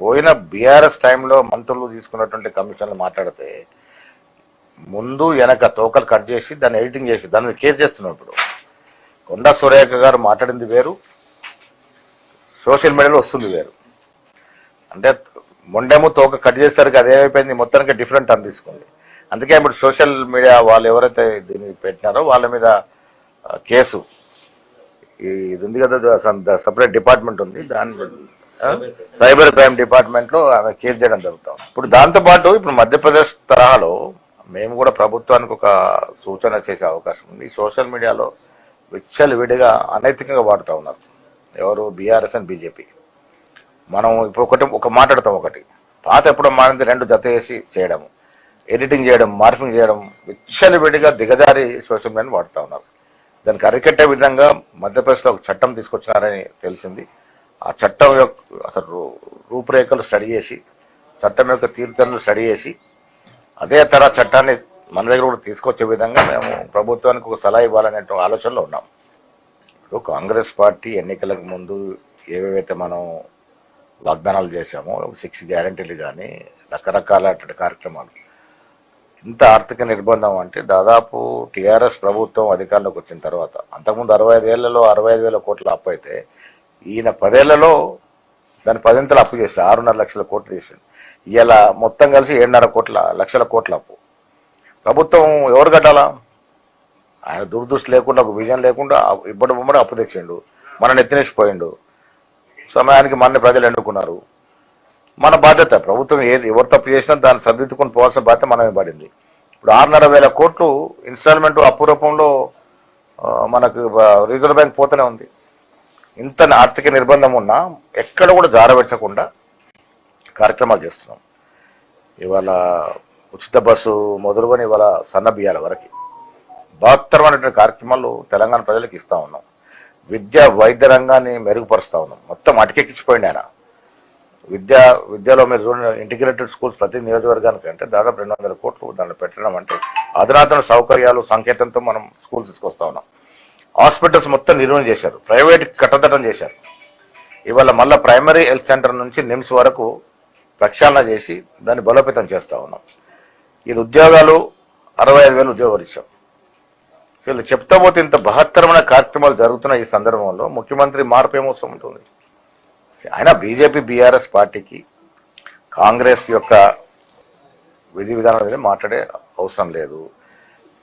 పోయిన బీఆర్ఎస్ టైంలో మంత్రులు తీసుకున్నటువంటి కమిషన్లు మాట్లాడితే ముందు వెనక తోకలు కట్ చేసి దాన్ని ఎడిటింగ్ చేసి దాన్ని కేర్ చేస్తున్నాం ఇప్పుడు. కొండ సురేఖ గారు మాట్లాడింది వేరు సోషల్ మీడియాలో వస్తుంది వేరు. అంటే మొండేమో తోక కట్ చేసేసరికి అదేమైపోయింది మొత్తానికి డిఫరెంట్ అని తీసుకుంది అందుకే ఇప్పుడు సోషల్ మీడియా వాళ్ళు ఎవరైతే దీన్ని పెట్టినారో వాళ్ళ మీద కేసు. ఇది ఉంది కదా సపరేట్ డిపార్ట్మెంట్ ఉంది దాని సైబర్ క్రైమ్ డిపార్ట్మెంట్లో ఆమె కేసు చేయడం జరుగుతాం. ఇప్పుడు దాంతో పాటు ఇప్పుడు మధ్యప్రదేశ్ తరహాలో మేము కూడా ప్రభుత్వానికి ఒక సూచన చేసే అవకాశం ఉంది. సోషల్ మీడియాలో విచ్చలు విడిగా అనైతికంగా వాడుతూ ఉన్నారు. ఎవరు? BRS and BJP. మనం ఇప్పుడు ఒకటి ఒక మాట్లాడతాం ఒకటి. పాత ఎప్పుడో మారింది రెండు జత వేసి చేయడం. ఎడిటింగ్ చేయడం మార్ఫింగ్ చేయడం విచ్చలు విడిగా దిగజారి సోషల్ మీడియాని వాడుతూ ఉన్నారు. దానికి అరికట్టే విధంగా మధ్యప్రదేశ్లో ఒక చట్టం తీసుకొచ్చినారని తెలిసింది. ఆ చట్టం యొక్క అసలు రూ- రూపురేఖలు స్టడీ చేసి చట్టం యొక్క తీర్థనలు స్టడీ చేసి అదే తర చట్టాన్ని మన దగ్గర కూడా తీసుకొచ్చే విధంగా మేము ప్రభుత్వానికి ఒక సలహా ఇవ్వాలనే ఆలోచనలో ఉన్నాం. ఇప్పుడు కాంగ్రెస్ పార్టీ ఎన్నికలకు ముందు ఏవేవైతే మనం వాగ్దానాలు చేశామో సిక్స్ గ్యారంటీలు కానీ రకరకాల కార్యక్రమాలు ఇంత ఆర్థిక నిర్బంధం అంటే దాదాపు టీఆర్ఎస్ ప్రభుత్వం అధికారంలోకి వచ్చిన తర్వాత అంతకుముందు అరవై ఐదు ఏళ్ళలో అరవై ఐదు వేల కోట్ల అప్పు అయితే ఈయన పదేళ్ళలో దాని పదింతలు అప్పు చేసి ఆరున్నర లక్షల కోట్లు చేశాడు ఇలా మొత్తం కలిసి ఏడున్నర కోట్ల లక్షల కోట్ల అప్పు. ప్రభుత్వం ఎవరు కట్టాలా? ఆయన దురదృష్టి లేకుండా ఒక విజన్ లేకుండా ఇబ్బడి బొమ్మడి అప్పు తెచ్చిండు. మన ఎత్తినేసిపోయిండు సమయానికి మన ప్రజలు ఎన్నుకున్నారు. మన బాధ్యత ప్రభుత్వం ఏది ఎవరు తప్పు చేసినా దాన్ని సర్దిద్దుకుని పోవాల్సిన బాధ్యత మనమే పడింది. ఇప్పుడు ఆరున్నర వేల కోట్లు ఇన్స్టాల్మెంట్ అప్పు రూపంలో మనకు రిజర్వ్ బ్యాంక్ పోతూనే ఉంది. ఇంత ఆర్థిక నిర్బంధం ఉన్నా ఎక్కడ కూడా జారబెట్టకుండా కార్యక్రమాలు చేస్తున్నాం. ఇవాళ ఉచిత బస్సు మొదలుకొని ఇవాళ సన్న బియ్యాల వరకు బహత్తరమైనటువంటి కార్యక్రమాలు తెలంగాణ ప్రజలకు ఇస్తా ఉన్నాం. విద్య వైద్య రంగాన్ని మెరుగుపరుస్తూ ఉన్నాం. మొత్తం అటకెక్కించిపోయింది ఆయన. విద్య విద్యలో మీరు చూడండి ఇంటిగ్రేటెడ్ స్కూల్స్ ప్రతి నియోజకవర్గానికి అంటే దాదాపు రెండు వందల కోట్లు దాంట్లో పెట్టడం అంటే అధునాతన సౌకర్యాలు సంకేతంతో మనం స్కూల్స్ తీసుకొస్తా ఉన్నాం. హాస్పిటల్స్ మొత్తం నిర్వహణ చేశారు. ప్రైవేట్ కట్టదటం చేశారు. ఇవాళ మళ్ళీ ప్రైమరీ హెల్త్ సెంటర్ నుంచి నిమ్స్ వరకు ప్రక్షాళన చేసి దాన్ని బలోపేతం చేస్తా ఉన్నాం. ఇది ఉద్యోగాలు అరవై ఐదు వేలు ఉద్యోగాలు ఇచ్చాం వీళ్ళు చెప్తా పోతే ఇంత బహత్తరమైన కార్యక్రమాలు జరుగుతున్న ఈ సందర్భంలో. ముఖ్యమంత్రి మార్పు ఏమవసరం ఉంటుంది. ఆయన బీజేపీ బీఆర్ఎస్ పార్టీకి కాంగ్రెస్ యొక్క విధి విధానాల మాట్లాడే అవసరం లేదు.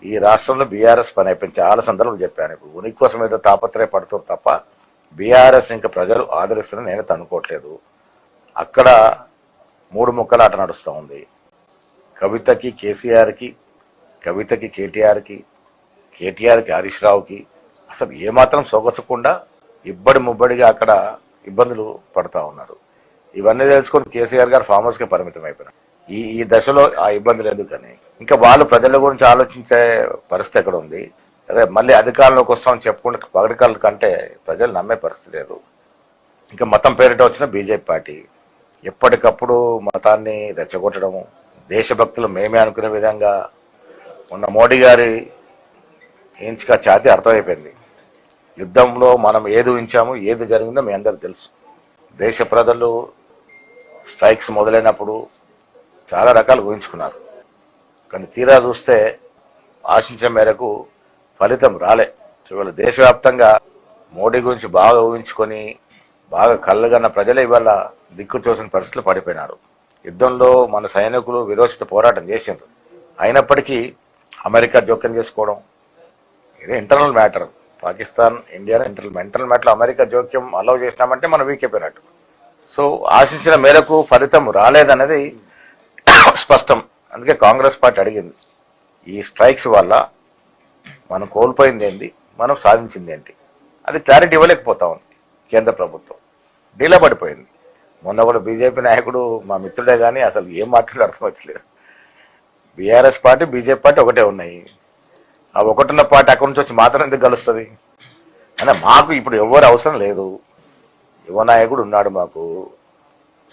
ఈ రాష్ట్రంలో బీఆర్ఎస్ పని అయిపోయింది చాలా సందర్భాలు చెప్పాను. ఇప్పుడు ఉనికి కోసం ఏదో తాపత్రయపడుతారు తప్ప బీఆర్ఎస్ ఇంకా ప్రజలు ఆదరిస్తున్న నేను అనుకోవట్లేదు. అక్కడ మూడు ముక్కలు ఆట నడుస్తూ ఉంది. కవితకి కేసీఆర్కి కవితకి కేటీఆర్కి కేటీఆర్కి హరీష్ రావుకి అసలు ఏమాత్రం సొగసకుండా ఇబ్బడి ముబ్బడిగా అక్కడ ఇబ్బందులు పడతా ఉన్నారు. ఇవన్నీ తెలుసుకొని కేసీఆర్ గారు ఫామ్ పరిమితం అయిపోయినారు ఈ ఈ దశలో ఆ ఇబ్బంది లేదు కానీ. ఇంకా వాళ్ళు ప్రజల గురించి ఆలోచించే పరిస్థితి ఎక్కడ ఉంది? అదే మళ్ళీ అధికారంలోకి వస్తామని చెప్పుకుంటే పగడికాల కంటే ప్రజలు నమ్మే పరిస్థితి లేదు. ఇంకా మతం పేరిట వచ్చిన బీజేపీ పార్టీ ఎప్పటికప్పుడు మతాన్ని రెచ్చగొట్టడము దేశభక్తులు మేమే అనుకునే విధంగా ఉన్న మోడీ గారి ఇంచుక ఛాతి అర్థమైపోయింది. యుద్ధంలో మనం ఏది ఊహించాము ఏది జరిగిందో మీ అందరికి తెలుసు. దేశ ప్రజలు స్ట్రైక్స్ మొదలైనప్పుడు చాలా రకాలు ఊహించుకున్నారు. కానీ తీరా చూస్తే ఆశించే మేరకు ఫలితం రాలే. ఇవాళ దేశవ్యాప్తంగా మోడీ గురించి బాగా ఊహించుకొని బాగా కళ్ళగన్న ప్రజలే ఇవాళ దిక్కు చూసిన పరిస్థితులు పడిపోయినారు. యుద్ధంలో మన సైనికులు విరోచిత పోరాటం చేసిండ్రు. అయినప్పటికీ అమెరికా జోక్యం చేసుకోవడం ఇది internal matter. Pakistan India internal internal matter America జోక్యం అలౌ చేసినామంటే మనం వీక్ అయిపోయినట్టు సో ఆశించిన మేరకు ఫలితం రాలేదనేది స్పష్టం. అందుకే కాంగ్రెస్ పార్టీ అడిగింది ఈ స్ట్రైక్స్ వల్ల మనం కోల్పోయింది ఏంటి? మనం సాధించింది ఏంటి? అది క్లారిటీ ఇవ్వలేకపోతా ఉంది కేంద్ర ప్రభుత్వం. డీలా పడిపోయింది. మొన్న కూడా బీజేపీ నాయకుడు మా మిత్రుడే కానీ అసలు ఏం మాట్లాడి అర్థమవుతలేదు బీఆర్ఎస్ పార్టీ బీజేపీ పార్టీ ఒకటే ఉన్నాయి. ఆ ఒకటిన్న పార్టీ అక్కడి నుంచి వచ్చి మాత్రం ఎందుకు కలుస్తుంది అంటే మాకు ఇప్పుడు ఎవరు అవసరం లేదు. యువ నాయకుడు ఉన్నాడు మాకు.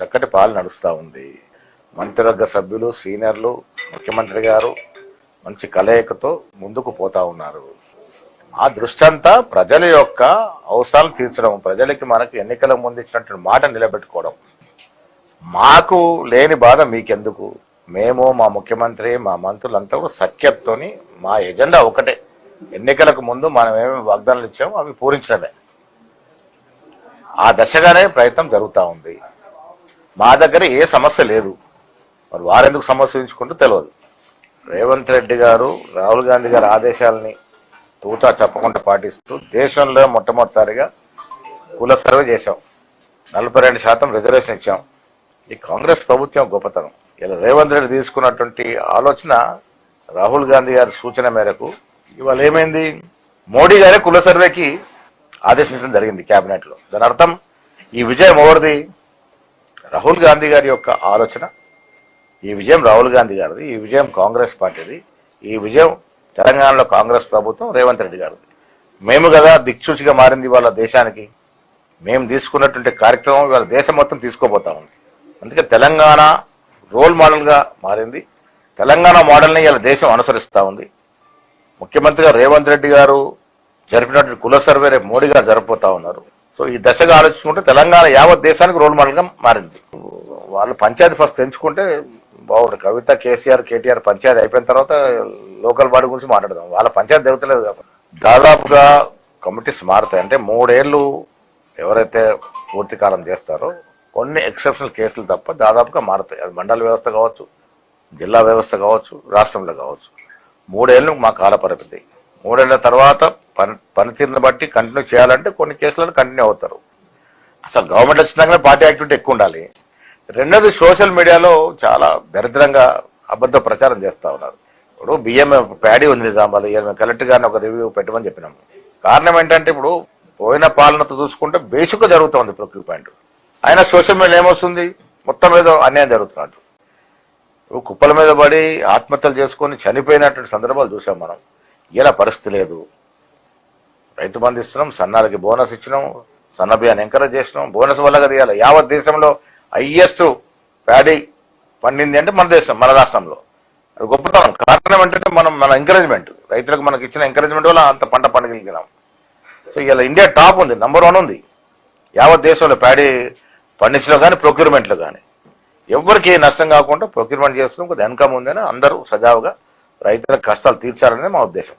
చక్కటి పాలు నడుస్తూ ఉంది. మంత్రివర్గ సభ్యులు సీనియర్లు ముఖ్యమంత్రి గారు మంచి కలయికతో ముందుకు పోతా ఉన్నారు. ఆ దృష్టి అంతా ప్రజల యొక్క అవసరాలు తీర్చడం ప్రజలకి మనకి ఎన్నికల ముందు ఇచ్చినటువంటి మాట నిలబెట్టుకోవడం. మాకు లేని బాధ మీకెందుకు? మేము మా ముఖ్యమంత్రి మా మంత్రులంతా కూడా సఖ్యతతోని మా ఎజెండా ఒకటే. ఎన్నికలకు ముందు మనం ఏమేమి వాగ్దానాలు ఇచ్చామో అవి పూరించడమే. ఆ దశగానే ప్రయత్నం జరుగుతూ ఉంది. మా దగ్గర ఏ సమస్య లేదు. మరి వారెందుకు సమస్యించుకుంటూ తెలియదు రేవంత్ రెడ్డి గారు రాహుల్ గాంధీ గారి ఆదేశాలని తూచా చెప్పకుండా పాటిస్తూ దేశంలో మొట్టమొదటిసారిగా కుల సర్వే చేశాం. నలభై రెండు శాతం రిజర్వేషన్ ఇచ్చాం. ఈ కాంగ్రెస్ ప్రభుత్వం గొప్పతనం. ఇలా రేవంత్ రెడ్డి తీసుకున్నటువంటి ఆలోచన రాహుల్ గాంధీ గారి సూచన మేరకు ఇవాళ ఏమైంది? మోడీ గారే కుల సర్వేకి ఆదేశించడం జరిగింది క్యాబినెట్లో. దాని అర్థం ఈ విజయం ఎవరిది? రాహుల్ గాంధీ గారి యొక్క ఆలోచన ఈ విజయం రాహుల్ గాంధీ గారిది ఈ విజయం కాంగ్రెస్ పార్టీది ఈ విజయం తెలంగాణలో కాంగ్రెస్ ప్రభుత్వం రేవంత్ రెడ్డి గారిది. మేము కదా దిక్సూచిగా మారింది వాళ్ళ దేశానికి. మేము తీసుకున్నటువంటి కార్యక్రమం ఇవాళ దేశం మొత్తం తీసుకోబోతా ఉంది. అందుకే తెలంగాణ రోల్ మోడల్గా మారింది. తెలంగాణ మోడల్ని ఇలా దేశం అనుసరిస్తూ ఉంది. ముఖ్యమంత్రిగా రేవంత్ రెడ్డి గారు జరిపినటువంటి కుల సర్వే రేపు మోడీ గారు జరపబోతా ఉన్నారు. సో ఈ దశగా ఆలోచించుకుంటే తెలంగాణ యావత్ దేశానికి రోల్ మోడల్గా మారింది. వాళ్ళు పంచాయతీ ఫస్ట్ తెంచుకుంటే బాగుంటుంది కవిత కేసీఆర్ కేటీఆర్ పంచాయతీ అయిపోయిన తర్వాత లోకల్ బాడీ గురించి మాట్లాడదాం. వాళ్ళ పంచాయతీ దిగుతలేదు కాబట్టి దాదాపుగా కమిటీస్ మారుతాయి అంటే మూడేళ్ళు ఎవరైతే పూర్తి కాలం చేస్తారో కొన్ని ఎక్సెప్షనల్ కేసులు తప్ప దాదాపుగా మారుతాయి. అది మండల వ్యవస్థ కావచ్చు జిల్లా వ్యవస్థ కావచ్చు రాష్ట్రంలో కావచ్చు. మూడేళ్ళు మా కాల పరిమితి మూడేళ్ళ తర్వాత పని పనితీరుని బట్టి కంటిన్యూ చేయాలంటే కొన్ని కేసులను కంటిన్యూ అవుతారు. అసలు గవర్నమెంట్ వచ్చినాకనే పార్టీ యాక్టివిటీ ఎక్కువ ఉండాలి. రెండోది సోషల్ మీడియాలో చాలా దరిద్రంగా అబద్ధ ప్రచారం చేస్తూ ఉన్నారు. ఇప్పుడు బియ్యం ప్యాడీ ఉంది నిజామాబాద్ ఇవాళ మేము కలెక్టర్ గారిని ఒక రివ్యూ పెట్టమని చెప్పినాము కారణం ఏంటంటే ఇప్పుడు పోయిన పాలనతో చూసుకుంటే బేసిక్గా జరుగుతుంది ప్రొక్యూప్మెంట్ అయినా సోషల్ మీడియా ఏమొస్తుంది? మొత్తం ఏదో అన్యాయం జరుగుతున్నట్టు. ఇప్పుడు కుప్పల మీద పడి ఆత్మహత్యలు చేసుకొని చనిపోయినటువంటి సందర్భాలు చూసాం మనం. ఇలా పరిస్థితి లేదు. రైతు బంధు ఇస్తున్నాం సన్నాలకి బోనస్ ఇచ్చినాం సన్న బియ్యాన్ని ఎంకరేజ్ చేసినాం. బోనస్ వల్ల కదా ఇవాళ యావత్ దేశంలో హయ్యెస్ట్ ప్యాడీ పండింది అంటే మన దేశం మన రాష్ట్రంలో. అది గొప్పతనం. కారణం ఏంటంటే మనం మన ఎంకరేజ్మెంట్ రైతులకు మనకి ఇచ్చిన ఎంకరేజ్మెంట్ వల్ల అంత పంట పండగలిగినాం సో ఇలా ఇండియా టాప్ ఉంది నంబర్ వన్ ఉంది. యావత్ దేశంలో ప్యాడీ పండించలో కానీ ప్రొక్యూర్మెంట్లో కానీ. ఎవరికి నష్టం కాకుండా ప్రొక్యూర్మెంట్ చేస్తున్నాం కొద్దిగా ఇన్కమ్ ఉందని అందరూ సజావుగా రైతుల కష్టాలు తీర్చాలనేది మా ఉద్దేశం.